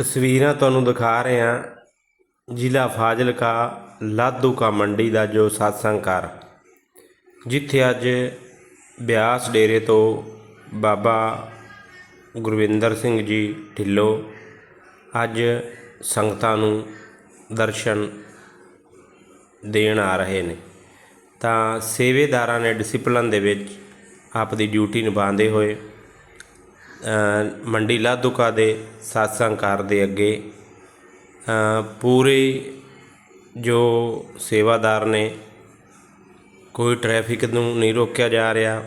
ਤਸਵੀਰਾਂ ਤੁਹਾਨੂੰ ਦਿਖਾ ਰਹੇ ਹਾਂ। ਜ਼ਿਲ੍ਹਾ ਫਾਜ਼ਿਲਕਾ ਲਾਧੂਕਾ ਮੰਡੀ ਦਾ ਜੋ satsang ਘਰ। ਜਿੱਥੇ ਅੱਜ ਬਿਆਸ ਡੇਰੇ ਤੋਂ ਬਾਬਾ ਗੁਰਵਿੰਦਰ ਸਿੰਘ ਜੀ ਢਿੱਲੋਂ ਅੱਜ ਸੰਗਤਾਂ ਨੂੰ ਦਰਸ਼ਨ ਦੇਣ ਆ ਰਹੇ ਨੇ। ਤਾਂ ਸੇਵੇਦਾਰਾਂ ਨੇ ਡਿਸਪਲਨ ਦੇ ਵਿੱਚ ਆਪਦੀ ਡਿਊਟੀ ਨਿਭਾਉਂਦੇ ਹੋਏ ਮੰਡੀ ਲਾਧੂਕਾ ਦੇ satsang ਕਾਰ ਦੇ ਅੱਗੇ ਪੂਰੇ ਜੋ ਸੇਵਾਦਾਰ ਨੇ, ਕੋਈ ਟ੍ਰੈਫਿਕ ਨੂੰ ਨਹੀਂ ਰੋਕਿਆ ਜਾ ਰਿਹਾ,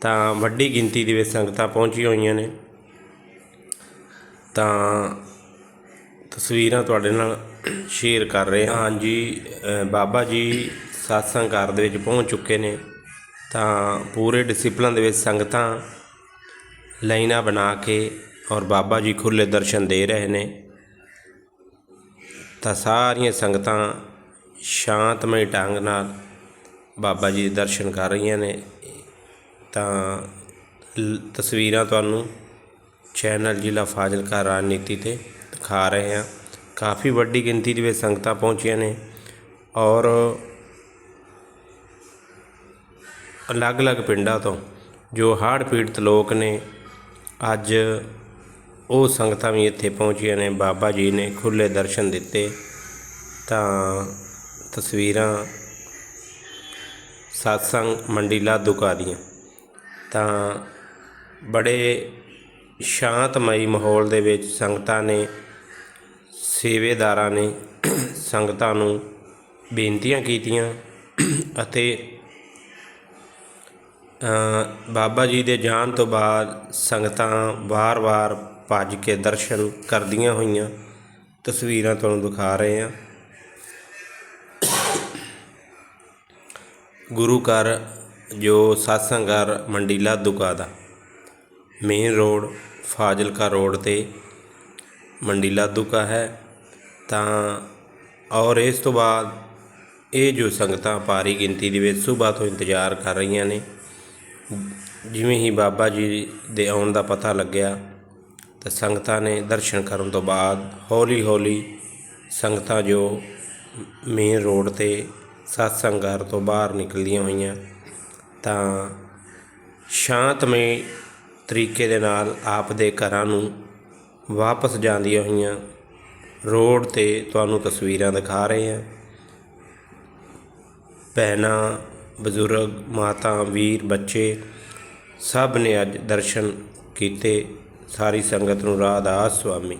ਤਾਂ ਵੱਡੀ ਗਿਣਤੀ ਦੇ ਵਿੱਚ ਸੰਗਤਾਂ ਪਹੁੰਚੀਆਂ ਹੋਈਆਂ ਨੇ। ਤਾਂ ਤਸਵੀਰਾਂ ਤੁਹਾਡੇ ਨਾਲ ਸ਼ੇਅਰ ਕਰ ਰਹੇ ਹਾਂ। ਹਾਂਜੀ ਬਾਬਾ ਜੀ satsang ਕਾਰ ਦੇ ਵਿੱਚ ਪਹੁੰਚ ਚੁੱਕੇ ਨੇ। ਤਾਂ ਪੂਰੇ ਡਿਸਪਲਨ ਦੇ ਵਿੱਚ ਸੰਗਤਾਂ ਲਾਈਨਾਂ ਬਣਾ ਕੇ ਔਰ ਬਾਬਾ ਜੀ ਖੁੱਲੇ ਦਰਸ਼ਨ ਦੇ ਰਹੇ ਨੇ, ਤਾਂ ਸਾਰੀਆਂ ਸੰਗਤਾਂ ਸ਼ਾਂਤਮਈ ਢੰਗ ਨਾਲ ਬਾਬਾ ਜੀ ਦੇ ਦਰਸ਼ਨ ਕਰ ਰਹੀਆਂ ਨੇ। ਤਾਂ ਲ- ਤਸਵੀਰਾਂ ਤੁਹਾਨੂੰ ਚੈਨਲ ਜ਼ਿਲ੍ਹਾ ਫਾਜ਼ਿਲਕਾ ਰਾਜਨੀਤੀ ਤੇ ਦਿਖਾ ਰਹੇ ਹਾਂ। ਕਾਫੀ ਵੱਡੀ ਗਿਣਤੀ ਦੇ ਵਿੱਚ ਸੰਗਤਾਂ ਪਹੁੰਚੀਆਂ ਨੇ ਔਰ ਅਲੱਗ-ਅਲੱਗ ਪਿੰਡਾਂ ਤੋਂ ਜੋ ਹੜ੍ਹ ਪੀੜਤ ਲੋਕ ਨੇ ਅੱਜ ਉਹ ਸੰਗਤਾਂ ਵੀ ਇੱਥੇ ਪਹੁੰਚੀਆਂ ਨੇ, ਬਾਬਾ ਜੀ ਨੇ ਖੁੱਲ੍ਹੇ ਦਰਸ਼ਨ ਦਿੱਤੇ ਤਾਂ ਤਸਵੀਰਾਂ satsang ਮੰਡੀਲਾ ਦੁਕਾ ਦੀਆਂ। ਤਾਂ ਬੜੇ ਸ਼ਾਂਤਮਈ ਮਾਹੌਲ ਦੇ ਵਿੱਚ ਸੰਗਤਾਂ ਨੇ, ਸੇਵੇਦਾਰਾਂ ਨੇ ਸੰਗਤਾਂ ਨੂੰ ਬੇਨਤੀਆਂ ਕੀਤੀਆਂ ਅਤੇ ਬਾਬਾ ਜੀ ਦੇ ਜਾਣ ਤੋਂ ਬਾਅਦ ਸੰਗਤਾਂ ਵਾਰ-ਵਾਰ ਭੱਜ ਕੇ ਦਰਸ਼ਨ ਕਰਦੀਆਂ ਹੋਈਆਂ। ਤਸਵੀਰਾਂ ਤੁਹਾਨੂੰ ਦਿਖਾ ਰਹੇ ਹਾਂ। ਗੁਰੂ ਘਰ, ਜੋ satsang ਘਰ ਮੰਡੀਲਾ ਦੁਕਾ ਦਾ ਮੇਨ ਰੋਡ ਫਾਜ਼ਿਲਕਾ ਰੋਡ ਤੇ ਮੰਡੀਲਾ ਦੁਕਾ ਹੈ। ਤਾਂ ਔਰ ਇਸ ਤੋਂ ਬਾਅਦ ਇਹ ਜੋ ਸੰਗਤਾਂ, ਭਾਰੀ ਗਿਣਤੀ ਦੇ ਵਿੱਚ ਸੁਬਾਹ ਤੋਂ ਇੰਤਜ਼ਾਰ ਕਰ ਰਹੀਆਂ ਨੇ ਜਿਵੇਂ ਹੀ ਬਾਬਾ ਜੀ ਦੇ ਆਉਣ ਦਾ ਪਤਾ ਲੱਗਿਆ ਤਾਂ ਸੰਗਤਾਂ ਨੇ ਦਰਸ਼ਨ ਕਰਨ ਤੋਂ ਬਾਅਦ ਹੌਲੀ ਹੌਲੀ ਸੰਗਤਾਂ ਜੋ ਮੇਨ ਰੋਡ ਤੇ satsang ਘਰ ਤੋਂ ਬਾਹਰ ਨਿਕਲਦੀਆਂ ਹੋਈਆਂ ਤਾਂ ਸ਼ਾਂਤਮਈ ਤਰੀਕੇ ਦੇ ਨਾਲ ਆਪ ਦੇ ਘਰਾਂ ਨੂੰ ਵਾਪਸ ਜਾਂਦੀਆਂ ਹੋਈਆਂ। ਰੋਡ ਤੇ ਤੁਹਾਨੂੰ ਤਸਵੀਰਾਂ ਦਿਖਾ ਰਹੇ ਹਾਂ। ਭੈਣਾਂ, ਬਜ਼ੁਰਗ, ਮਾਤਾ, ਵੀਰ, ਬੱਚੇ ਸਭ ਨੇ ਅੱਜ ਦਰਸ਼ਨ ਕੀਤੇ। ਸਾਰੀ ਸੰਗਤ ਨੂੰ ਰਾਧਾ ਸੁਆਮੀ